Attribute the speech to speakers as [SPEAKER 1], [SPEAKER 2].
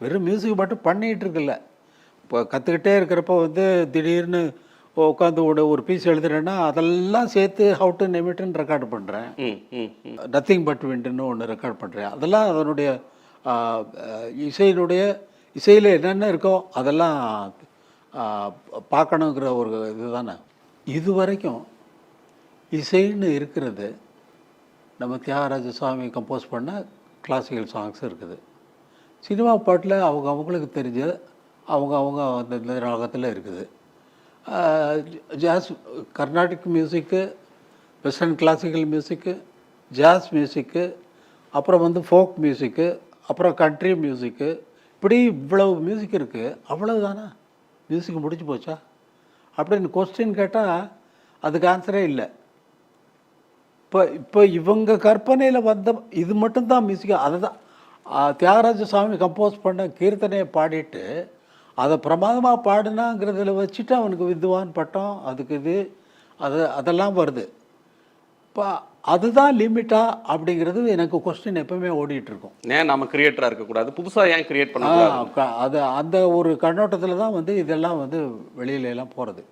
[SPEAKER 1] வெறும் மியூசிக் மட்டும் பண்ணிகிட்டு இருக்குல்ல இப்போ கற்றுக்கிட்டே இருக்கிறப்போ வந்து திடீர்னு உட்காந்து ஒரு ஒரு பீஸ் எழுதுறேன்னா அதெல்லாம் சேர்த்து ஹவு டு நெமிட்டுன்னு ரெக்கார்டு பண்ணுறேன் நத்திங் பட் விண்டுன்னு ஒன்று ரெக்கார்ட் பண்ணுறேன் அதெல்லாம் அதனுடைய இசையினுடைய இசையில் என்னென்ன இருக்கோ அதெல்லாம் பார்க்கணுங்கிற ஒரு இதுதானே. இது வரைக்கும் இசைன்னு இருக்கிறது நம்ம தியாகராஜ சுவாமி கம்போஸ் பண்ண கிளாசிக்கல் சாங்ஸ் இருக்குது. சினிமா பாட்டில் அவங்க அவங்களுக்கு தெரிஞ்ச அவங்க அவங்க அந்த ராகத்தில் இருக்குது. Jazz Carnatic music western classical music jazz music அப்புறம் வந்து ஃபோக் மியூசிக்கு அப்புறம் கண்ட்ரி மியூசிக்கு இப்படி இவ்வளவு மியூசிக் இருக்குது அவ்வளவுதானா? மியூசிக் முடிஞ்சு போச்சா? அப்படின்னு கொஸ்டின் கேட்டால் அதுக்கு ஆன்சரே இல்லை. இப்போ இப்போ இவங்க கற்பனையில் வந்த இது மட்டும்தான் மியூசிக் அதை தான் தியாகராஜ சுவாமி கம்போஸ் பண்ண கீர்த்தனையை பாடிட்டு அதை பிரமாதமாக பாடினாங்கிறதுல வச்சுட்டு அவனுக்கு வித்வான் பட்டம் அதுக்கு இது அது அதெல்லாம் வருது. இப்போ அதுதான் லிமிட்டா அப்படிங்கிறது எனக்கு கொஸ்டின் எப்பவுமே ஓடிட்டு இருக்கும்.
[SPEAKER 2] ஏன் நம்ம கிரியேட்டரா இருக்கக்கூடாது புதுசா ஏன் கிரியேட்
[SPEAKER 1] க- அது அந்த ஒரு கண்ணோட்டத்தில் தான் வந்து இதெல்லாம் வந்து வெளியில எல்லாம் போகிறது